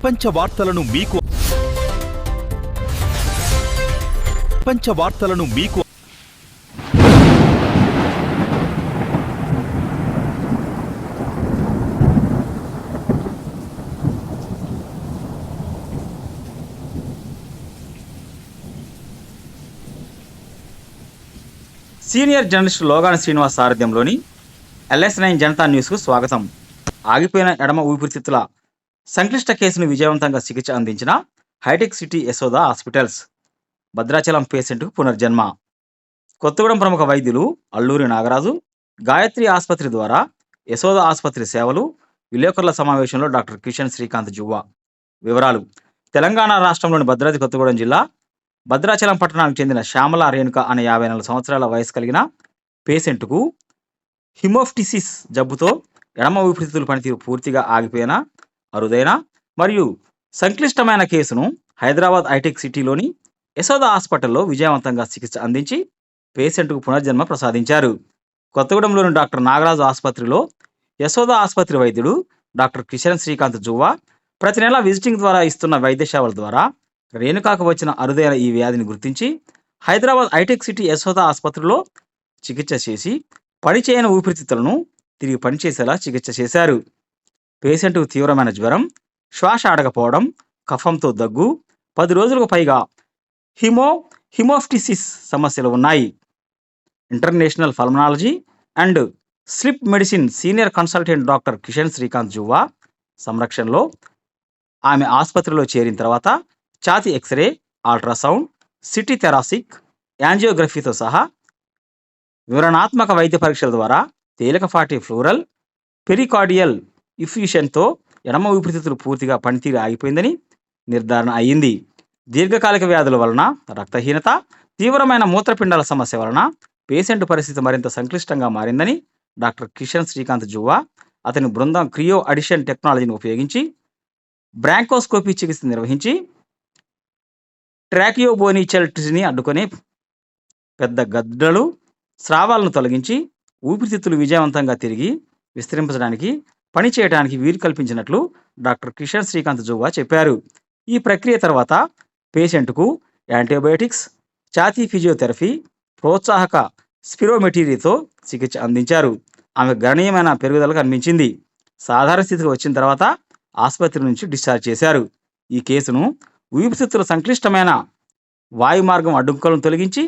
ప్రపంచ వార్తలను మీకు ప్రపంచ వార్తలను మీకు సీనియర్ జర్నలిస్ట్ లోగాన శ్రీనివాస్ సారథ్యంలోని ఎల్ఎస్ నైన్ జనతా న్యూస్కు స్వాగతం. ఆగిపోయిన ఎడమ ఊపిరితిత్తుల సంక్లిష్ట కేసును విజయవంతంగా చికిత్స అందించిన hitech city Yashoda hospitals Bhadrachalam పేషెంట్కు పునర్జన్మ. కొత్తగూడెం ప్రముఖ వైద్యులు అల్లూరి నాగరాజు గాయత్రి ఆసుపత్రి ద్వారా యశోద ఆసుపత్రి సేవలు విలేకరుల సమావేశంలో డాక్టర్ కిషన్ శ్రీకాంత్ జువ్వా. వివరాలు. తెలంగాణ రాష్ట్రంలోని భద్రాద్రి కొత్తగూడెం జిల్లా భద్రాచలం పట్టణానికి చెందిన శ్యామల రేణుక అనే యాభై నాలుగు సంవత్సరాల వయసు కలిగిన పేషెంట్కు హిమోఫ్టిసిస్ జబ్బుతో ఎడమ ఊపిరితిత్తుల పనితీరు పూర్తిగా ఆగిపోయిన అరుదైన మరియు సంక్లిష్టమైన కేసును హైదరాబాద్ హైటెక్ సిటీలోని యశోద హాస్పిటల్లో విజయవంతంగా చికిత్స అందించి పేషెంట్కు పునర్జన్మ ప్రసాదించారు. కొత్తగూడెంలోని డాక్టర్ నాగరాజు ఆసుపత్రిలో యశోద ఆసుపత్రి వైద్యుడు డాక్టర్ కిషన్ శ్రీకాంత్ జువ్వా ప్రతి నెల విజిటింగ్ ద్వారా ఇస్తున్న వైద్య సేవల ద్వారా రేణుకాకు వచ్చిన అరుదైన ఈ వ్యాధిని గుర్తించి హైదరాబాద్ హైటెక్ సిటీ యశోద ఆసుపత్రిలో చికిత్స చేసి పనిచేయని ఊపిరితిత్తులను తిరిగి పనిచేసేలా చికిత్స చేశారు. పేషెంట్కు తీవ్రమైన జ్వరం శ్వాస ఆడకపోవడం కఫంతో దగ్గు పది రోజులకు పైగా హిమో హిమోఫ్టిసిస్ సమస్యలు ఉన్నాయి. International pulmonology and sleep medicine senior consultant doctor Kishan Srikanth Juvva సంరక్షణలో ఆమె ఆసుపత్రిలో చేరిన తర్వాత ఛాతీ X ray ultrasound CT thoracic యాంజియోగ్రఫీతో సహా వివరణాత్మక వైద్య పరీక్షల ద్వారా తేలికపాటి ఫ్లూరల్ పెరికార్డియల్ ఇఫ్యూషన్తో ఎడమ ఊపిరితిత్తులు పూర్తిగా పనితీరు ఆగిపోయిందని నిర్ధారణ అయ్యింది. దీర్ఘకాలిక వ్యాధుల వలన రక్తహీనత తీవ్రమైన మూత్రపిండాల సమస్య వలన పేషెంట్ పరిస్థితి మరింత సంక్లిష్టంగా మారిందని డాక్టర్ కిషన్ శ్రీకాంత్ జువ్వా అతని బృందం క్రియో అడిషన్ టెక్నాలజీని ఉపయోగించి బ్రాంకోస్కోపీ చికిత్స నిర్వహించి ట్రాకియోబోనిచల్టిని అడ్డుకొని పెద్ద గడ్డలు స్రావాలను తొలగించి ఊపిరితిత్తులు విజయవంతంగా తిరిగి విస్తరించడానికి పనిచేయడానికి వీలు కల్పించినట్లు డాక్టర్ కిషన్ శ్రీకాంత్ జువా చెప్పారు. ఈ ప్రక్రియ తర్వాత పేషెంట్కు యాంటీబయోటిక్స్ ఛాతీ ఫిజియోథెరపీ ప్రోత్సాహక స్పిరోమెటీరియతో చికిత్స అందించారు. ఆమె గణనీయమైన పెరుగుదల కనిపించింది సాధారణ స్థితికి వచ్చిన తర్వాత ఆసుపత్రి నుంచి డిశ్చార్జ్ చేశారు. ఈ కేసును ఊపిరితిత్తుల సంక్లిష్టమైన వాయు మార్గం అడ్డంకులను తొలగించి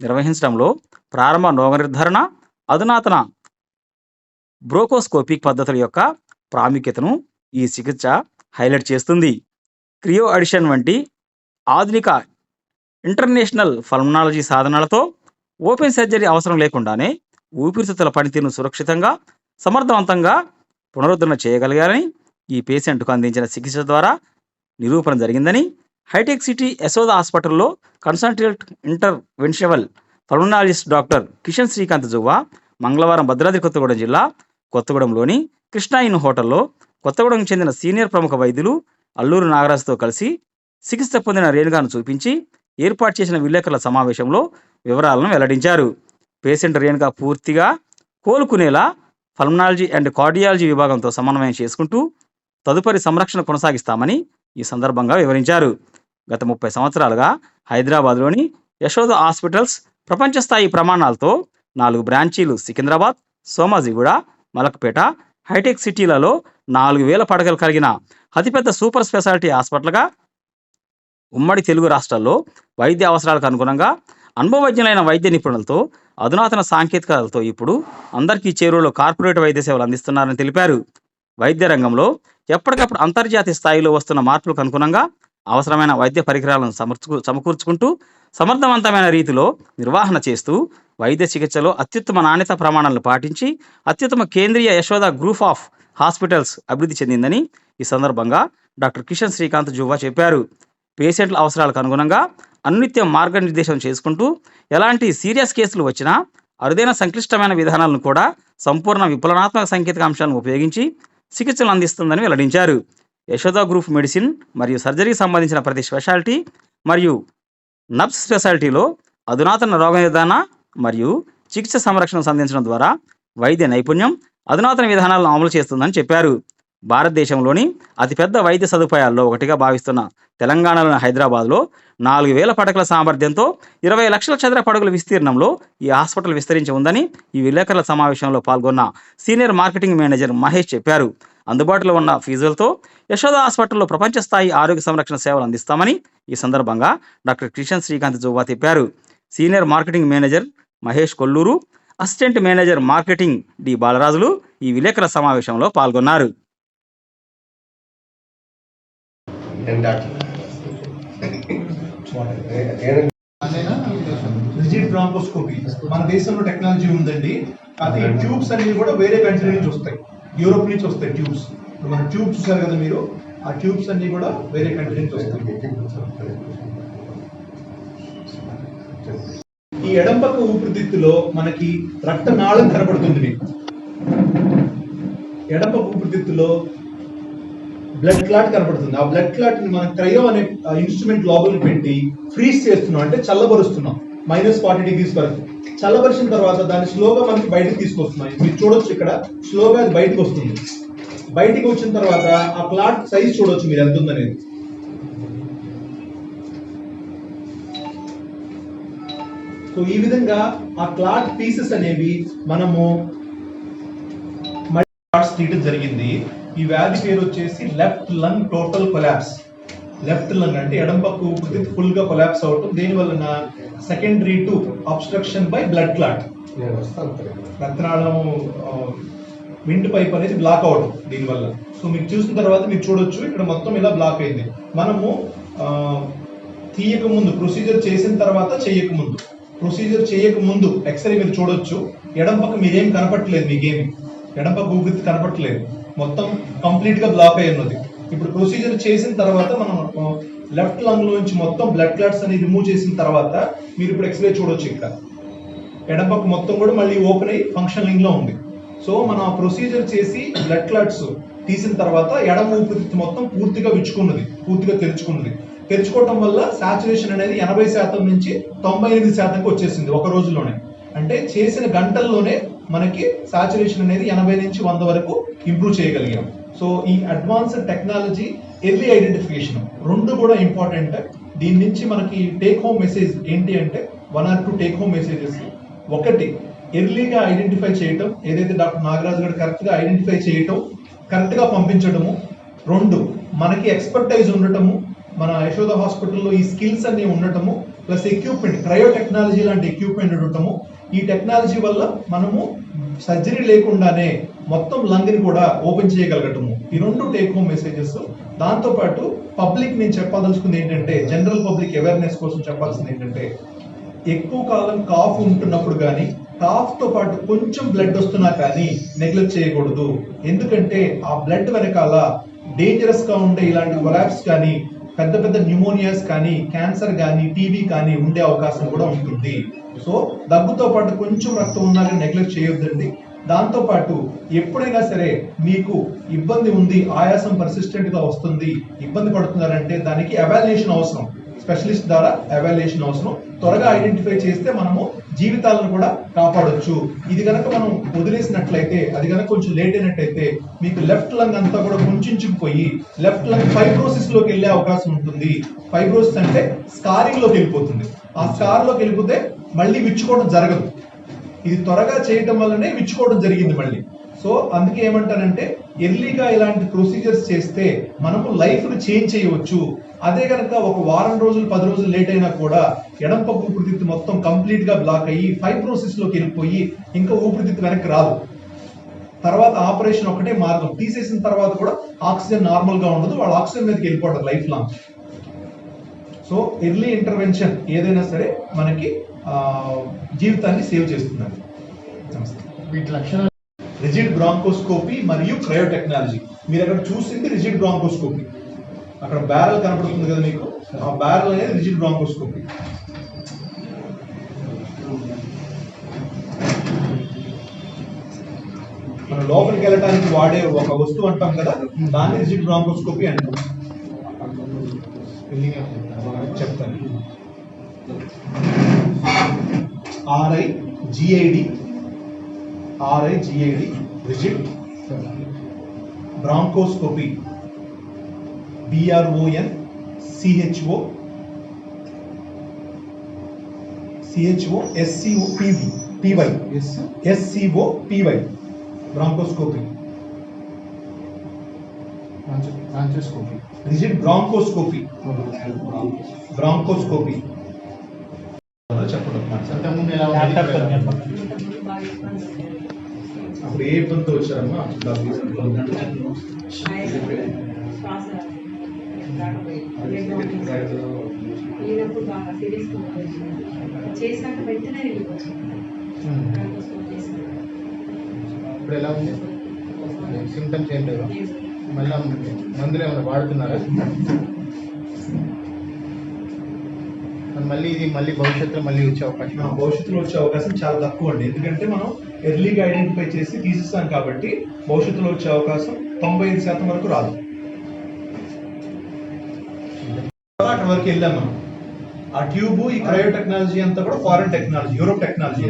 నిర్వహించడంలో ప్రారంభ రోగ నిర్ధారణ అధునాతన బ్రోకోస్కోపిక్ పద్ధతుల యొక్క ప్రాముఖ్యతను ఈ చికిత్స హైలైట్ చేస్తుంది. క్రియో అడిషన్ వంటి ఆధునిక ఇంటర్నేషనల్ ఫల్మనాలజీ సాధనాలతో ఓపెన్ సర్జరీ అవసరం లేకుండానే ఊపిరితిత్తుల పనితీరును సురక్షితంగా సమర్థవంతంగా పునరుద్ధరణ చేయగలిగారని ఈ పేషెంట్కు అందించిన చికిత్స ద్వారా నిరూపణ జరిగిందని హైటెక్ సిటీ యశోద హాస్పిటల్లో consultant interventional pulmonologist doctor Kishan Srikanth Juvva మంగళవారం భద్రాద్రి కొత్తగూడెం జిల్లా కొత్తగూడెంలోని కృష్ణా ఇన్ హోటల్లో కొత్తగూడెంకు చెందిన సీనియర్ ప్రముఖ వైద్యులు అల్లూరు నాగరాజుతో కలిసి చికిత్స పొందిన రేణుగాను చూపించి ఏర్పాటు చేసిన విలేకరుల సమావేశంలో వివరాలను వెల్లడించారు. పేషెంట్ రేణుగా పూర్తిగా కోలుకునేలా పల్మనాలజీ అండ్ కార్డియాలజీ విభాగంతో సమన్వయం చేసుకుంటూ తదుపరి సంరక్షణ కొనసాగిస్తామని ఈ సందర్భంగా వివరించారు. గత ముప్పై సంవత్సరాలుగా హైదరాబాద్లోని యశోద హాస్పిటల్స్ ప్రపంచ స్థాయి ప్రమాణాలతో నాలుగు బ్రాంచీలు సికింద్రాబాద్ సోమాజిగూడ మలక్పేట హైటెక్ సిటీలలో నాలుగు వేల పడకలు కలిగిన అతిపెద్ద సూపర్ స్పెషాలిటీ హాస్పిటల్గా ఉమ్మడి తెలుగు రాష్ట్రాల్లో వైద్య అవసరాలకు అనుగుణంగా అనుభవజ్ఞులైన వైద్య నిపుణులతో అధునాతన సాంకేతికతలతో ఇప్పుడు అందరికీ చేరువలో కార్పొరేట్ వైద్య సేవలు అందిస్తున్నారని తెలిపారు. వైద్య రంగంలో ఎప్పటికప్పుడు అంతర్జాతీయ స్థాయిలో వస్తున్న మార్పులకు అనుగుణంగా అవసరమైన వైద్య పరికరాలను సమర్చు సమకూర్చుకుంటూ సమర్థవంతమైన రీతిలో నిర్వహణ చేస్తూ వైద్య చికిత్సలో అత్యుత్తమ నాణ్యత ప్రమాణాలను పాటించి అత్యుత్తమ కేంద్రీయ యశోద గ్రూప్ ఆఫ్ హాస్పిటల్స్ అభివృద్ధి చెందిందని ఈ సందర్భంగా డాక్టర్ కిషన్ శ్రీకాంత్ జువ్వా చెప్పారు. పేషెంట్ల అవసరాలకు అనుగుణంగా అన్నిత్యం మార్గనిర్దేశం చేసుకుంటూ ఎలాంటి సీరియస్ కేసులు వచ్చినా అరుదైన సంక్లిష్టమైన విధానాలను కూడా సంపూర్ణ విప్లవాత్మక సాంకేతిక అంశాలను ఉపయోగించి చికిత్సలు అందిస్తుందని వెల్లడించారు. యశోద గ్రూప్ మెడిసిన్ మరియు సర్జరీకి సంబంధించిన ప్రతి స్పెషాలిటీ మరియు నర్స్ స్పెషాలిటీలో అధునాతన రోగ నిర్ధారణ మరియు చికిత్స సంరక్షణ సంధించడం ద్వారా వైద్య నైపుణ్యం అధునాతన విధానాలను అమలు చేస్తుందని చెప్పారు. భారతదేశంలోని అతిపెద్ద వైద్య సదుపాయాల్లో ఒకటిగా భావిస్తున్న తెలంగాణలోని హైదరాబాద్లో నాలుగు వేల పడకల సామర్థ్యంతో ఇరవై లక్షల చదర పడకల విస్తీర్ణంలో ఈ హాస్పిటల్ విస్తరించి ఉందని ఈ విలేకరుల సమావేశంలో పాల్గొన్న సీనియర్ మార్కెటింగ్ మేనేజర్ మహేష్ చెప్పారు. అందుబాటులో ఉన్న ఫీజులతో యశోద హాస్పిటల్లో ప్రపంచ స్థాయి ఆరోగ్య సంరక్షణ సేవలు అందిస్తామని ఈ సందర్భంగా డాక్టర్ కిషన్ శ్రీకాంత్ జువ్వా చెప్పారు senior marketing manager Mahesh Kolluru assistant manager marketing D Balarajulu ఈ విలేకరుల సమావేశంలో పాల్గొన్నారు. Rigid bronchoscopy. మన దేశంలో టెక్నాలజీ ఉందండి. అది ట్యూబ్స్ అన్ని కూడా వేరే కంట్రీ నుంచి వస్తాయి. యూరోప్ నుంచి వస్తాయి ట్యూబ్స్. ఇప్పుడు మన ట్యూబ్ చూసారు కదా మీరు? ఆ ట్యూబ్స్ అన్ని కూడా వేరే కంట్రీ నుంచి వస్తాయి. ఈ ఎడంపక్క ఊపిరితిత్తులో మనకి రక్తనాళం కనబడుతుంది మీకు. ఎడంపక్క ఊపిరితిత్తులో బ్లడ్ క్లాట్ కనబడుతుంది. ఆ బ్లడ్ క్లాట్ని మనం క్రయో అనే ఇన్స్ట్రుమెంట్ లోపలికి పెట్టి ఫ్రీజ్ చేస్తున్నాం. అంటే చల్లబరుస్తున్నాం. మైనస్ ఫార్టీ డిగ్రీస్ వరకు. చల్లబరిచిన తర్వాత దాన్ని స్లోగా మనకి బయటకు తీసుకొస్తున్నాం మీరు చూడొచ్చు ఇక్కడ. స్లోగా అది బయటకు వస్తుంది. బయటికి వచ్చిన తర్వాత ఆ ప్లాట్ సైజ్ చూడొచ్చు మీరు ఎంత ఉందనేది. సో ఈ విధంగా ఆ క్లాత్ పీసెస్ అనేవి మనము తీయడం జరిగింది. ఈ వ్యాధి పేరు వచ్చేసి left lung total collapse left lung అంటే ఎడం పక్క ఊపిరితిత్తు ఫుల్గా కొలాప్స్ అవటం దేని వలన secondary to obstruction by blood clot రక్తనాళం windpipe అనేది బ్లాక్ అవడం దీనివల్ల. సో మీకు చూసిన తర్వాత మీరు చూడొచ్చు ఇక్కడ మొత్తం ఇలా బ్లాక్ అయింది. మనము తీయక ముందు ప్రొసీజర్ చేసిన తర్వాత చేయక ముందు. ప్రొసీజర్ చేయక ముందు ఎక్స్రే మీరు చూడొచ్చు. ఎడం పక్క మీరేం కనపట్లేదు మీకేమి. ఎడం పక్క ఊపిరితిత్తు కనపట్లేదు మొత్తం కంప్లీట్గా బ్లాక్ అయి ఉన్నది. ఇప్పుడు ప్రొసీజర్ చేసిన తర్వాత మనం లెఫ్ట్ లంగ్ నుంచి మొత్తం బ్లడ్ క్లాట్స్ అని రిమూవ్ చేసిన తర్వాత మీరు ఇప్పుడు ఎక్స్రే చూడొచ్చు ఇక్కడ. ఎడపక్క మొత్తం కూడా మళ్ళీ ఓపెన్ అయ్యి ఫంక్షనలింగ్లో ఉంది. సో మనం ఆ ప్రొసీజర్ చేసి బ్లడ్ క్లాట్స్ తీసిన తర్వాత ఎడమ ఊపిరితిత్తు మొత్తం పూర్తిగా విచ్చుకున్నది పూర్తిగా తెరుచుకున్నది. తెరుచుకోవటం వల్ల సాచురేషన్ అనేది ఎనభై శాతం నుంచి తొంభై ఎనిమిది శాతంకి వచ్చేసింది ఒక రోజులోనే అంటే చేసిన గంటల్లోనే మనకి సాచురేషన్ అనేది ఎనభై నుంచి వంద వరకు ఇంప్రూవ్ చేయగలిగాం. సో ఈ అడ్వాన్స్డ్ టెక్నాలజీ ఎర్లీ ఐడెంటిఫికేషన్ రెండు కూడా ఇంపార్టెంట్ దీని నుంచి మనకి టేక్ హోమ్ మెసేజ్ ఏంటి అంటే one or two take home messages ఒకటి ఎర్లీగా ఐడెంటిఫై చేయటం ఏదైతే డాక్టర్ నాగరాజు గారు కరెక్ట్గా ఐడెంటిఫై చేయటం కరెక్ట్గా పంపించడము రెండు మనకి ఎక్స్పర్టైజ్ ఉండటము మన యశోద హాస్పిటల్లో ఈ స్కిల్స్ అన్నీ ఉండటము ప్లస్ ఎక్విప్మెంట్ క్రయో టెక్నాలజీ లాంటి ఎక్విప్మెంట్ ఉండటము. ఈ టెక్నాలజీ వల్ల మనము సర్జరీ లేకుండానే మొత్తం లంగ్ని కూడా ఓపెన్ చేయగలగటము. ఈ రెండు టేక్ హోమ్ మెసేజెస్ దాంతో పాటు పబ్లిక్ నేను చెప్పదలుచుకుంది ఏంటంటే జనరల్ పబ్లిక్ అవేర్నెస్ కోసం చెప్పాల్సింది ఏంటంటే ఎక్కువ కాలం కాఫ్ ఉంటున్నప్పుడు కానీ కాఫ్తో పాటు కొంచెం బ్లడ్ వస్తున్నా కానీ నెగ్లెక్ట్ చేయకూడదు. ఎందుకంటే ఆ బ్లడ్ వెనకాల డేంజరస్గా ఉండే ఇలాంటి కొలాబ్స్ కానీ పెద్ద పెద్ద న్యూమోనియాస్ కానీ క్యాన్సర్ కానీ టీబీ కానీ ఉండే అవకాశం కూడా ఉంటుంది. సో దగ్గుతో పాటు కొంచెం రక్తం ఉన్నా కానీ నెగ్లెక్ట్ చేయొద్దండి. దాంతో పాటు ఎప్పుడైనా సరే మీకు ఇబ్బంది ఉంది ఆయాసం పర్సిస్టెంట్గా వస్తుంది ఇబ్బంది పడుతున్నారంటే దానికి అవాల్యుయేషన్ అవసరం. స్పెషలిస్ట్ ద్వారా అవాల్యుయేషన్ అవసరం. త్వరగా ఐడెంటిఫై చేస్తే మనము జీవితాలను కూడా కాపాడొచ్చు. ఇది కనుక మనం వదిలేసినట్లయితే అది కనుక కొంచెం లేట్ అయినట్టయితే మీకు లెఫ్ట్ లంగ్ అంతా కూడా కుంచుకుపోయి లెఫ్ట్ లంగ్ ఫైబ్రోసిస్లోకి వెళ్ళే అవకాశం ఉంటుంది. ఫైబ్రోసిస్ అంటే స్కారింగ్లోకి వెళ్ళిపోతుంది. ఆ స్కార్లోకి వెళ్ళిపోతే మళ్ళీ విచ్చుకోవడం జరగదు. ఇది త్వరగా చేయటం వల్లనే విచ్చుకోవడం జరిగింది మళ్ళీ. సో అందుకే ఏమంటారంటే ఎర్లీగా ఇలాంటి ప్రొసీజర్స్ చేస్తే మనము లైఫ్ను చేంజ్ చేయవచ్చు. అదే కనుక ఒక వారం రోజులు పది రోజులు లేట్ అయినా కూడా ఎడం పక్క ఊపిరితిత్తు మొత్తం కంప్లీట్గా బ్లాక్ అయ్యి ఫైబ్రోసిస్లోకి వెళ్ళిపోయి ఇంకా ఊపిరితిత్తు వెనక్కి రాదు. తర్వాత ఆపరేషన్ ఒకటే మార్గం. తీసేసిన తర్వాత కూడా ఆక్సిజన్ నార్మల్గా ఉండదు. వాళ్ళ ఆక్సిజన్ మీదకి వెళ్ళిపోవడం life long so early intervention ఏదైనా సరే మనకి జీవితాన్ని సేవ్ నమస్తే. వీటి లక్షణాలు? రిజిడ్ బ్రాంకోస్కోపీ మరియు క్రయోటెక్నాలజీ మీరు అక్కడ చూసింది రిజిడ్ బ్రాంకోస్కోపీ అక్కడ బ్యారల్ కనపడుతుంది కదా మీకు? ఆ బ్యారల్ అనేది రిజిడ్ బ్రాంకోస్కోపీ మనం లోపలికి వెళ్ళడానికి వాడే ఒక వస్తువు అంటాం కదా దాన్ని రిజిడ్ బ్రాంకోస్కోపీ అంటాం. చెప్తాను. R I G I D R I G I D rigid bronchoscopy B R O N C H O C H O S C O P V P Y S S C O P Y bronchoscopy bronchoscopy rigid bronchoscopy bronchoscopy చెప్పండి ఒక మాట. అంతకుముందు ఎలా ఉండేది ఇప్పుడు ఎలా ఉంది? అప్పుడు ఏ ఇబ్బందితో వచ్చారమ్మా శ్వాస లేనప్పుడు బాగా వెంటనే ఇప్పుడు ఎలా ఉంది సిమ్టమ్స్ ఏం లేవు మళ్ళీ మందులు ఏమైనా వాడుతున్నారా మళ్ళీ ఇది మళ్ళీ భవిష్యత్తులో మళ్ళీ వచ్చే అవకాశం భవిష్యత్తులో వచ్చే అవకాశం చాలా తక్కువ అండి ఎందుకంటే మనం ఎర్లీగా ఐడెంటిఫై చేసి తీసిస్తాం కాబట్టి భవిష్యత్తులో వచ్చే అవకాశం తొంభై ఐదు శాతం వరకు రాదు అక్కడి వరకు వెళ్ళాం మనం. ఆ ట్యూబ్ ఈ క్రయో టెక్నాలజీ అంతా కూడా ఫారెన్ టెక్నాలజీ యూరోప్ టెక్నాలజీ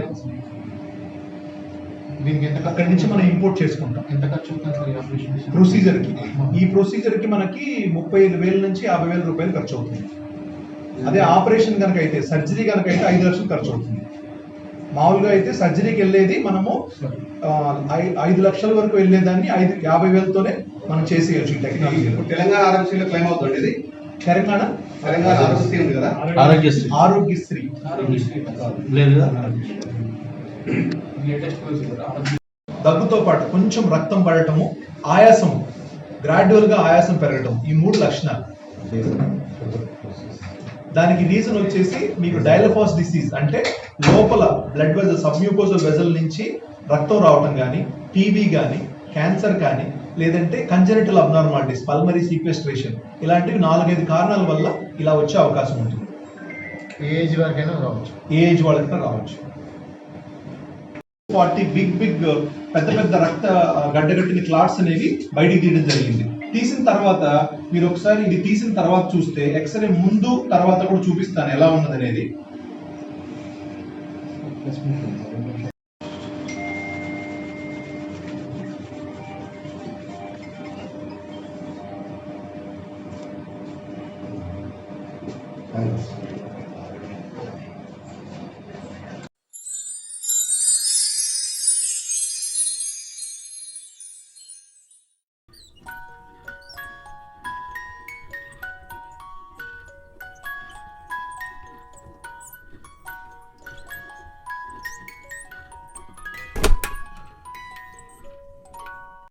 దీనికి ఎంత అక్కడి నుంచి మనం ఇంపోర్ట్ చేసుకుంటాం. ఎంత ఖర్చు అవుతుంది ఈ ప్రొసీజర్కి? ఈ ప్రొసీజర్కి మనకి ముప్పై ఐదు వేల నుంచి యాభై వేల రూపాయలు ఖర్చు అవుతుంది. అదే ఆపరేషన్ కనుక అయితే సర్జరీ కనుక అయితే ఐదు లక్షలు ఖర్చు అవుతుంది. మామూలుగా అయితే సర్జరీకి వెళ్ళేది మనము ఐదు లక్షల వరకు వెళ్ళేదాన్ని ఐదు యాభై వేలతోనే మనం చేసేయచ్చు ఈ టెక్నాలజీ. తెలంగాణ ఆరోగ్యశ్రీలో క్లెయిమ్ అవుతుంది ఇది? తెలంగాణ? తెలంగాణ ఆరోగ్యశ్రీ ఉంది కదా? ఆరోగ్యశ్రీ ఆరోగ్యశ్రీ లేదు కదా? దగ్గుతో పాటు కొంచెం రక్తం పడటము ఆయాసం గ్రాడ్యువల్గా ఆయాసం పెరగటం ఈ మూడు లక్షణాలు. దానికి రీజన్ వచ్చేసి మీకు డైలఫాస్ డిసీజ్ అంటే లోపల బ్లడ్ వెజల్ సబ్మ్యూకోజల్ వెజల్ నుంచి రక్తం రావటం కానీ టీబీ కానీ క్యాన్సర్ కానీ లేదంటే కంజనిటల్ అబ్నార్మాలిటీస్ పల్మరీ సీక్వెస్ట్రేషన్ ఇలాంటివి నాలుగైదు కారణాల వల్ల ఇలా వచ్చే అవకాశం ఉంటుంది. ఏజ్ వరకైనా రావచ్చు. ఏజ్ వాళ్ళకైనా రావచ్చు. ఫార్టీ బిగ్ బిగ్ పెద్ద పెద్ద రక్త గడ్డగట్టిన క్లాట్స్ అనేవి బయటికి తీయడం జరిగింది. తీసిన తర్వాత మీరు ఒకసారి ఇది తీసిన తర్వాత చూస్తే ఎక్స్రే ముందు తర్వాత కూడా చూపిస్తాను ఎలా ఉన్నది అనేది Thanks.